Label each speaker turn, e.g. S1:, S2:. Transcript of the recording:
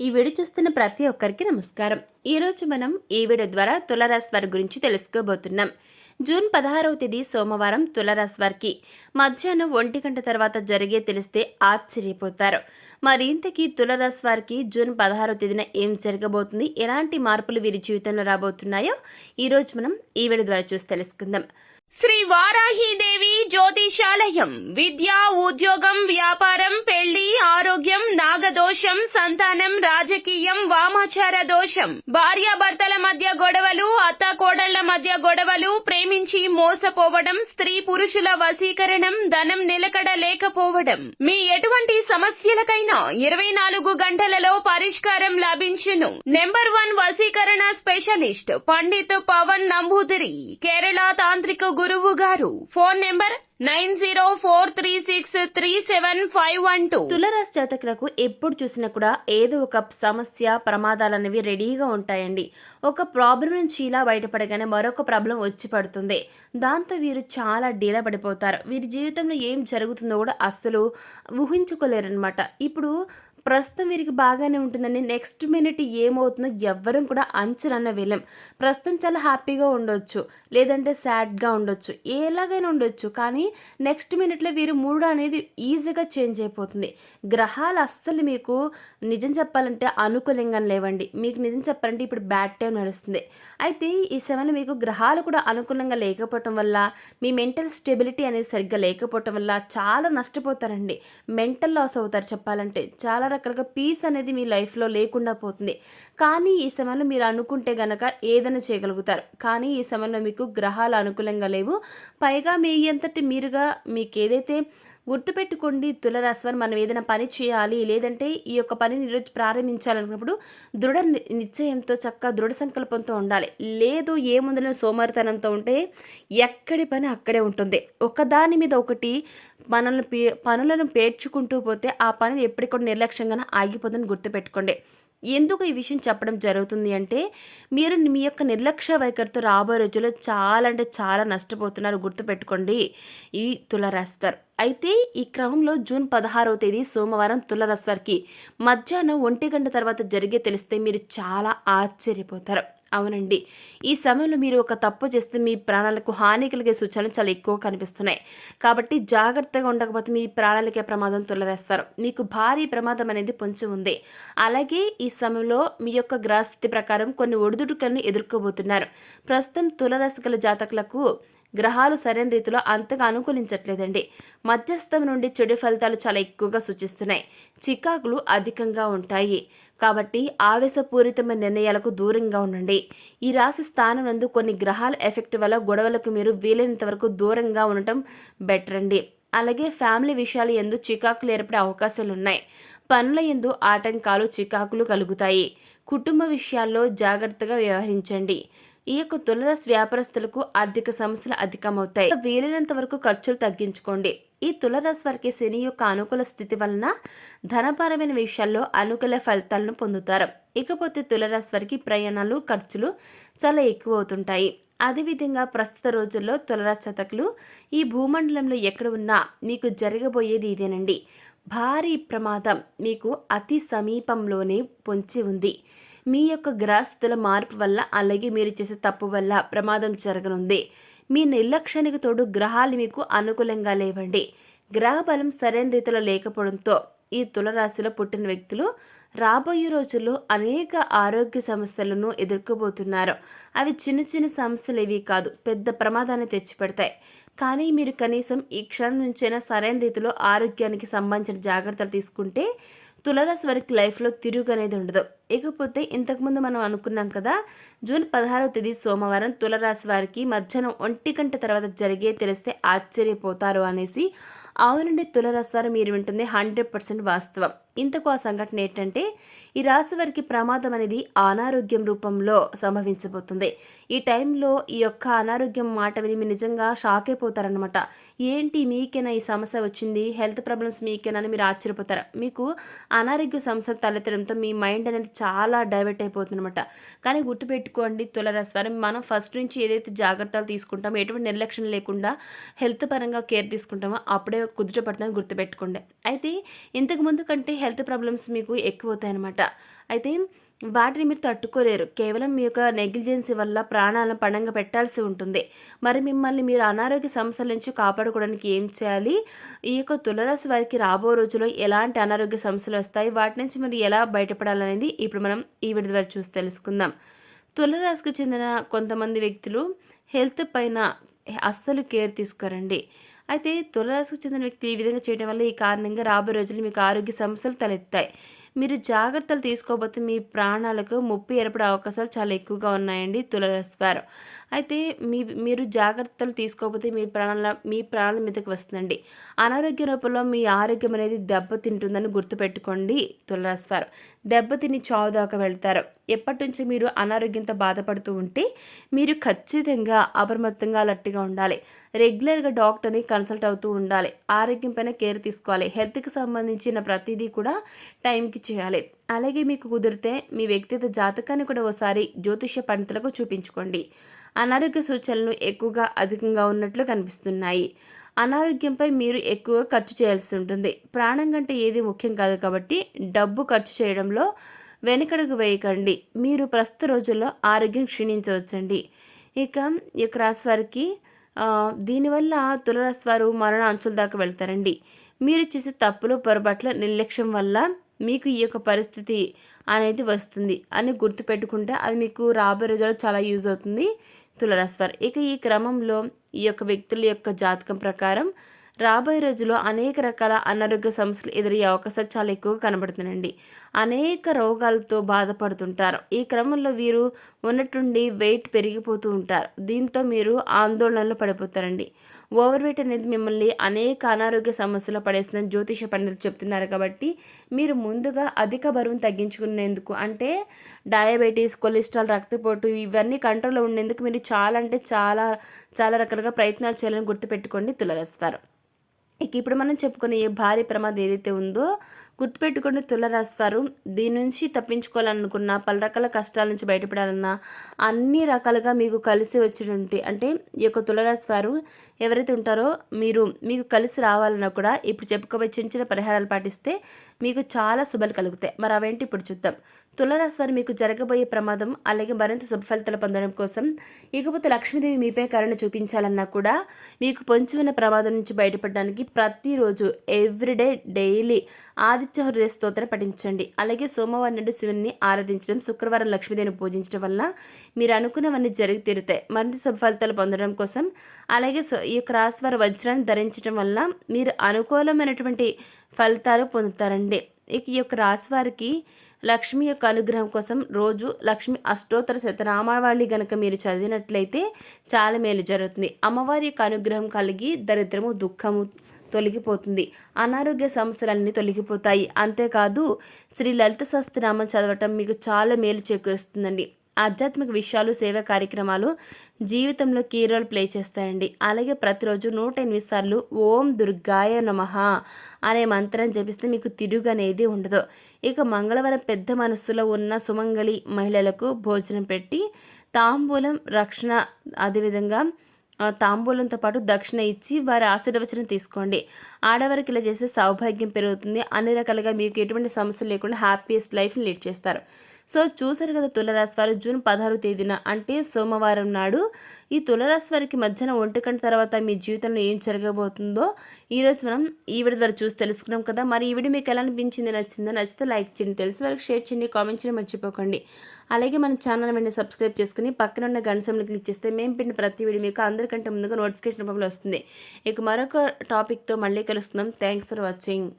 S1: ఈ వీడియో చూస్తున్న ప్రతి ఒక్కరికి నమస్కారం. ఈరోజు మనం ఈ వీడియో ద్వారా తులరాశి వారి గురించి తెలుసుకోబోతున్నాం. జూన్ పదహారవ తేదీ సోమవారం తులరాశి వారికి మధ్యాహ్నం ఒంటి గంట తర్వాత జరిగే తెలిస్తే ఆశ్చర్యపోతారు. మరి ఇంతకీ తులరాశి వారికి జూన్ పదహారవ తేదీన ఏం జరగబోతుంది? ఎలాంటి మార్పులు వీరి జీవితంలో రాబోతున్నాయో ఈరోజు మనం ఈ వీడియో ద్వారా చూసి తెలుసుకుందాం.
S2: శ్రీ వారాహీదేవి జ్యోతిషాలయం విద్య ఉద్యోగం వ్యాపారం పెళ్ళి ఆరోగ్యం నాగదోషం సంతానం రాజకీయం వామాచార దోషం భార్యాభర్తల మధ్య గొడవలు అత్త కోడళ్ళ మధ్య గొడవలు ప్రేమించి మోసపోవడం స్త్రీ పురుషుల వశీకరణం ధనం నిలకడ లేకపోవడం. మీ ఎటువంటి సమస్యలకైనా ఇరవై నాలుగు గంటలలో పరిష్కారం లభించును. నెంబర్ వన్ వశీకరణ స్పెషలిస్ట్ పండిత్ పవన్ నంబూదిరి కేరళ తాంత్రిక గురువు గారు. Phone number nine zero four three six three seven five one two.
S1: తులరాశి జాతకులకు ఎప్పుడు చూసినా కూడా ఏదో ఒక సమస్య ప్రమాదాలు అనేవి రెడీగా ఉంటాయండి. ఒక ప్రాబ్లం నుంచి ఇలా బయటపడగానే మరొక ప్రాబ్లం వచ్చి పడుతుంది. దాంతో వీరు చాలా డీలా పడిపోతారు. వీరి జీవితంలో ఏం జరుగుతుందో కూడా అస్సలు ఊహించుకోలేరనమాట ఇప్పుడు ప్రస్తుతం వీరికి బాగానే ఉంటుందండి. నెక్స్ట్ మినిట్ ఏమవుతుందో ఎవ్వరం కూడా అంచనన్న వెళ్ళం ప్రస్తుతం చాలా హ్యాపీగా ఉండొచ్చు. లేదంటే సాడ్గా ఉండొచ్చు. ఎలాగైనా ఉండొచ్చు. కానీ నెక్స్ట్ మినిట్లో వీరు మూడు అనేది ఈజీగా చేంజ్ అయిపోతుంది. గ్రహాలు అస్సలు మీకు నిజం చెప్పాలంటే అనుకూలంగా లేవండి. మీకు నిజం చెప్పాలంటే ఇప్పుడు బ్యాడ్ టైం నడుస్తుంది. అయితే ఈ సెవెన్ మీకు గ్రహాలు కూడా అనుకూలంగా లేకపోవటం వల్ల మీ మెంటల్ స్టెబిలిటీ అనేది సరిగ్గా లేకపోవటం వల్ల చాలా నష్టపోతారండి. మెంటల్ లాస్ అవుతారు చెప్పాలంటే. చాలా రకరకాల పీస్ అనేది మీ లైఫ్లో లేకుండా పోతుంది. కానీ ఈ సమయంలో మీరు అనుకుంటే గనక ఏదైనా చేయగలుగుతారు. కానీ ఈ సమయంలో మీకు గ్రహాలు అనుకూలంగా లేవు. పైగా మీ అంతటి మీరుగా మీకు ఏదైతే గుర్తుపెట్టుకోండి తులరాశివారు మనం ఏదైనా పని చేయాలి లేదంటే ఈ యొక్క పనిని ఈరోజు ప్రారంభించాలనుకున్నప్పుడు దృఢ ని- నిశ్చయంతో చక్కగా దృఢ సంకల్పంతో ఉండాలి. లేదు ఏముందన సోమరితనంతో ఉంటే ఎక్కడి పని అక్కడే ఉంటుంది. ఒకదాని మీద ఒకటి మనల్ని పే పనులను పేర్చుకుంటూ పోతే ఆ పని ఎప్పటికప్పుడు నిర్లక్ష్యంగానే ఆగిపోతుందని గుర్తుపెట్టుకోండి. ఎందుకు ఈ విషయం చెప్పడం జరుగుతుంది అంటే మీరు మీ యొక్క నిర్లక్ష్య వైఖరితో రాబోయే రోజుల్లో చాలా అంటే చాలా నష్టపోతున్నారు. గుర్తుపెట్టుకోండి. ఈ తులరాశివారు. అయితే ఈ క్రమంలో జూన్ పదహారవ తేదీ సోమవారం తులరాశివారికి మధ్యాహ్నం ఒంటి గంట తర్వాత జరిగే తెలిస్తే మీరు చాలా ఆశ్చర్యపోతారు. అవునండి. ఈ సమయంలో మీరు ఒక తప్పు చేస్తే మీ ప్రాణాలకు హాని కలిగే సూచనలు చాలా ఎక్కువ కనిపిస్తున్నాయి. కాబట్టి జాగ్రత్తగా ఉండకపోతే మీ ప్రాణాలకే ప్రమాదం తొలరేస్తారు. మీకు భారీ ప్రమాదం అనేది పొంచి ఉంది. అలాగే ఈ సమయంలో మీ యొక్క గ్రహస్థితి ప్రకారం కొన్ని ఒడిదుడుకులను ఎదుర్కోబోతున్నారు. ప్రస్తుతం తులరాశి గల జాతకులకు గ్రహాలు సరైన రీతిలో అంతగా అనుకూలించట్లేదండి. మధ్యస్థం నుండి చెడు ఫలితాలు చాలా ఎక్కువగా సూచిస్తున్నాయి. చికాకులు అధికంగా ఉంటాయి. కాబట్టి ఆవేశపూరితమైన నిర్ణయాలకు దూరంగా ఉండండి. ఈ రాశి స్థానం నందు కొన్ని గ్రహాల ఎఫెక్ట్ వల్ల గొడవలకు మీరు వీలైనంత వరకు దూరంగా ఉండటం బెటర్ అండి. అలాగే ఫ్యామిలీ విషయాలు ఎందు చికాకులు ఏర్పడే అవకాశాలు ఉన్నాయి. పనుల ఎందు ఆటంకాలు చికాకులు కలుగుతాయి. కుటుంబ విషయాల్లో జాగ్రత్తగా వ్యవహరించండి. ఈ యొక్క తులరాశి వ్యాపారస్తులకు ఆర్థిక సమస్యలు అధికమవుతాయి. వీలైనంత వరకు ఖర్చులు తగ్గించుకోండి. ఈ తులరాశి వారికి శని యొక్క అనుకూల స్థితి వలన ధనపరమైన విషయాల్లో అనుకూల ఫలితాలను పొందుతారు. ఇకపోతే తులరాశి వారికి ప్రయాణాలు ఖర్చులు చాలా ఎక్కువ అవుతుంటాయి అదేవిధంగా ప్రస్తుత రోజుల్లో తులరాశి శతకులు ఈ భూమండలంలో ఎక్కడ ఉన్నా మీకు జరగబోయేది ఇదేనండి. భారీ ప్రమాదం మీకు అతి సమీపంలోనే పొంచి ఉంది. మీ యొక్క గ్రహస్థితుల మార్పు వల్ల అలాగే మీరు చేసే తప్పు వల్ల ప్రమాదం జరగనుంది. మీ నిర్లక్ష్యానికి తోడు గ్రహాలు మీకు అనుకూలంగా లేవండి. గ్రహ బలం సరైన రీతిలో లేకపోవడంతో ఈ తులరాశిలో పుట్టిన వ్యక్తులు రాబోయే రోజుల్లో అనేక ఆరోగ్య సమస్యలను ఎదుర్కోబోతున్నారు. అవి చిన్న చిన్న సమస్యలు ఏవి కాదు పెద్ద ప్రమాదాన్ని తెచ్చిపెడతాయి. కానీ మీరు కనీసం ఈ క్షణం నుంచైనా సరైన రీతిలో ఆరోగ్యానికి సంబంధించిన జాగ్రత్తలు తీసుకుంటే తులారాశి వారికి లైఫ్లో తిరుగు అనేది ఉండదు. ఇకపోతే ఇంతకుముందు మనం అనుకున్నాం కదా జూన్ పదహారవ తేదీ సోమవారం తులరాశి వారికి మధ్యాహ్నం ఒంటి గంట తర్వాత జరిగే తెలిస్తే ఆశ్చర్యపోతారు అనేసి అవునండి తులరాశి వారు మీరు వింటుంది హండ్రెడ్ పర్సెంట్ వాస్తవం. ఇంతకు ఆ సంఘటన ఏంటంటే ఈ రాశి వారికి ప్రమాదం అనేది అనారోగ్యం రూపంలో సంభవించబోతుంది. ఈ టైంలో ఈ యొక్క అనారోగ్యం మాట విని మీరు నిజంగా షాక్ అయిపోతారనమాట ఏంటి మీకేనా ఈ సమస్య వచ్చింది? హెల్త్ ప్రాబ్లమ్స్ మీకేనా అని మీరు ఆశ్చర్యపోతారు? మీకు అనారోగ్య సమస్య తలెత్తడంతో మీ మైండ్ అనేది చాలా డైవర్ట్ అయిపోతుంది అనమాట కానీ గుర్తుపెట్టుకోండి తులరాశి వారి మనం ఫస్ట్ నుంచి ఏదైతే జాగ్రత్తలు తీసుకుంటామో ఎటువంటి నిర్లక్ష్యం లేకుండా హెల్త్ పరంగా కేర్ తీసుకుంటామో అప్పుడే కుదుట పడుతుందని గుర్తుపెట్టుకోండి. అయితే ఇంతకు ముందు కంటే హెల్త్ ప్రాబ్లమ్స్ మీకు ఎక్కువ అవుతాయన్నమాట అయితే వాటిని మీరు తట్టుకోలేరు. కేవలం మీ యొక్క నెగ్లిజెన్సీ వల్ల ప్రాణాలను పణంగా పెట్టాల్సి ఉంటుంది. మరి మిమ్మల్ని మీరు అనారోగ్య సమస్యల నుంచి కాపాడుకోవడానికి ఏం చేయాలి? ఈ యొక్క తులరాశి వారికి రాబో రోజుల్లో ఎలాంటి అనారోగ్య సమస్యలు వస్తాయి? వాటి నుంచి మీరు ఎలా బయటపడాలనేది ఇప్పుడు మనం ఈ విడి ద్వారా చూసి తెలుసుకుందాం. తులరాశికి చెందిన కొంతమంది వ్యక్తులు హెల్త్ పైన అస్సలు కేర్ తీసుకోరండి. అయితే తులరాశికి చెందిన వ్యక్తి ఈ విధంగా చేయడం వల్ల ఈ కారణంగా రాబోయే రోజులు మీకు ఆరోగ్య సమస్యలు తలెత్తాయి. మీరు జాగ్రత్తలు తీసుకోకపోతే మీ ప్రాణాలకు ముప్పు ఏర్పడే అవకాశాలు చాలా ఎక్కువగా ఉన్నాయండి తులరాశి వారు. అయితే మీ మీరు జాగ్రత్తలు తీసుకోకపోతే మీ ప్రాణాల మీ ప్రాణాల మీదకి వస్తుందండి. అనారోగ్య రూపంలో మీ ఆరోగ్యం అనేది దెబ్బతింటుందని గుర్తుపెట్టుకోండి తులరాశివారు దెబ్బతిని చావు దాకా వెళ్తారు. ఎప్పటి నుంచి మీరు అనారోగ్యంతో బాధపడుతూ ఉంటే మీరు ఖచ్చితంగా అప్రమత్తంగా అలర్ట్గా ఉండాలి. రెగ్యులర్గా డాక్టర్ని కన్సల్ట్ అవుతూ ఉండాలి. ఆరోగ్యం పైన కేర్ తీసుకోవాలి. హెల్త్కి సంబంధించిన ప్రతిదీ కూడా టైంకి చేయాలి. అలాగే మీకు కుదిరితే మీ వ్యక్తిగత జాతకాన్ని కూడా ఒకసారి జ్యోతిష్య పండితులకు చూపించుకోండి. అనారోగ్య సూచనలు ఎక్కువగా అధికంగా ఉన్నట్లు కనిపిస్తున్నాయి. అనారోగ్యంపై మీరు ఎక్కువగా ఖర్చు చేయాల్సి ఉంటుంది. ప్రాణం కంటే ఏది ముఖ్యం కాదు కాబట్టి డబ్బు ఖర్చు చేయడంలో వెనుకడుగు వేయకండి. మీరు ప్రస్తుత రోజుల్లో ఆరోగ్యం క్షీణించవచ్చండి. ఇక ఈ యొక్క రాశి వారికి దీనివల్ల తులరాశి వారు మరణ అంచుల దాకా వెళ్తారండి. మీరు చేసే తప్పులు పొరపాట్ల నిర్లక్ష్యం వల్ల మీకు ఈ యొక్క పరిస్థితి అనేది వస్తుంది అని గుర్తుపెట్టుకుంటే అది మీకు రాబోయే రోజుల్లో చాలా యూజ్ అవుతుంది. తులరాశి వారు ఇక ఈ క్రమంలో ఈ యొక్క వ్యక్తుల యొక్క జాతకం ప్రకారం రాబోయే రోజుల్లో అనేక రకాల అనారోగ్య సమస్యలు ఎదురయ్యే అవకాశాలు చాలా ఎక్కువగా కనబడుతున్నాయండి. అనేక రోగాలతో బాధపడుతుంటారు. ఈ క్రమంలో వీరు ఉన్నట్టుండి వెయిట్ పెరిగిపోతూ ఉంటారు. దీంతో మీరు ఆందోళనలో పడిపోతారండి. ఓవర్ వెయిట్ అనేది మిమ్మల్ని అనేక అనారోగ్య సమస్యలు పడేస్తుందని జ్యోతిష పండితులు చెప్తున్నారు కాబట్టి మీరు ముందుగా అధిక బరువును తగ్గించుకునేందుకు అంటే డయాబెటీస్ కొలెస్ట్రాల్ రక్తపోటు ఇవన్నీ కంట్రోల్లో ఉండేందుకు మీరు చాలా అంటే చాలా చాలా రకాలుగా ప్రయత్నాలు చేయాలని గుర్తుపెట్టుకోండి తులరాశి ఇక ఇప్పుడు మనం చెప్పుకునే ఈ భారీ ప్రమాదం ఏదైతే ఉందో గుర్తుపెట్టుకుని తులరాశి వారు. దీని నుంచి తప్పించుకోవాలనుకున్నా పలు రకాల కష్టాల నుంచి బయటపడాలన్నా అన్ని రకాలుగా మీకు కలిసి వచ్చేటువంటి అంటే ఈ యొక్క తులరాశి వారు ఎవరైతే ఉంటారో మీరు మీకు కలిసి రావాలన్నా కూడా ఇప్పుడు చెప్పుకోబోయే చిన్న చిన్న పరిహారాలు పాటిస్తే మీకు చాలా శుభాలు కలుగుతాయి. మరి అవేంటి ఇప్పుడు చూద్దాం. తులరాశి వారు మీకు జరగబోయే ప్రమాదం అలాగే మరింత శుభ ఫలితాలు పొందడం కోసం ఇకపోతే లక్ష్మీదేవి మీపై కరుణ చూపించాలన్నా కూడా మీకు పొంచి ఉన్న ప్రమాదం నుంచి బయటపడడానికి ప్రతిరోజు ఎవ్రీడే డైలీ ఆది ఆదిత్య హృదయ స్తోత్రం పఠించండి. అలాగే సోమవారం నాడు శివుని ఆరాధించడం శుక్రవారం లక్ష్మీదేవిని పూజించడం వల్ల మీరు అనుకున్నవన్నీ జరిగి తీరుతాయి. మరింత శుభ పొందడం కోసం అలాగే సో- ఈ యొక్క రాశి వజ్రాన్ని ధరించడం వల్ల మీరు అనుకూలమైనటువంటి ఫలితాలు పొందుతారండి. ఇక ఈ యొక్క రాశివారికి లక్ష్మి యొక్క అనుగ్రహం కోసం రోజు లక్ష్మి అష్టోత్తర శతనామావళి గనక మీరు చదివినట్లయితే చాలా మేలు జరుగుతుంది. అమ్మవారి యొక్క అనుగ్రహం కలిగి దరిద్రము దుఃఖము తొలగిపోతుంది. అనారోగ్య సమస్యలన్నీ తొలగిపోతాయి. అంతేకాదు శ్రీ లలిత సహస్రనామం చదవటం మీకు చాలా మేలు చేకూరుస్తుందండి. ఆధ్యాత్మిక విషయాలు సేవా కార్యక్రమాలు జీవితంలో కీ రోల్ ప్లే చేస్తాయండి. అలాగే ప్రతిరోజు నూట ఎనిమిది సార్లు ఓం దుర్గాయ నమః అనే మంత్రం జపిస్తే మీకు తిరుగు అనేది ఉండదు. ఇక మంగళవారం పెద్ద మనస్సులో ఉన్న సుమంగళి మహిళలకు భోజనం పెట్టి తాంబూలం రక్షణ అదేవిధంగా తాంబూలంతో పాటు దక్షిణ ఇచ్చి వారి ఆశీర్వచనం తీసుకోండి. ఆడవారికి ఇలా చేస్తే సౌభాగ్యం పెరుగుతుంది. అన్ని రకాలుగా మీకు ఎటువంటి సమస్యలు లేకుండా హ్యాపీయెస్ట్ లైఫ్ని లీడ్ చేస్తారు. సో చూసారు కదా తులరాశి వారు జూన్ పదహారు తేదీన. అంటే సోమవారం నాడు ఈ తులరాశి వారికి మధ్యాహ్నం ఒంటికంట తర్వాత మీ జీవితంలో ఏం జరగబోతుందో ఈరోజు మనం ఈ వీడియో ద్వారా చూసి తెలుసుకున్నాం కదా. మరి ఈ వీడియో మీకు ఎలా అనిపించింది నచ్చిందో నచ్చితే లైక్ చేయండి తెలిసి వరకు షేర్ చేయండి కామెంట్ చేయడం మర్చిపోకండి. అలాగే మన ఛానల్ వెంటనే సబ్స్క్రైబ్ చేసుకుని పక్కన ఉన్న గంట క్లిక్ చేస్తే మేము పెట్టిన ప్రతి వీడియో మీకు అందరికంటే ముందుగా నోటిఫికేషన్ రూపంలో వస్తుంది. ఇక మరొక టాపిక్తో మళ్ళీ కలుస్తున్నాం. Thanks for watching.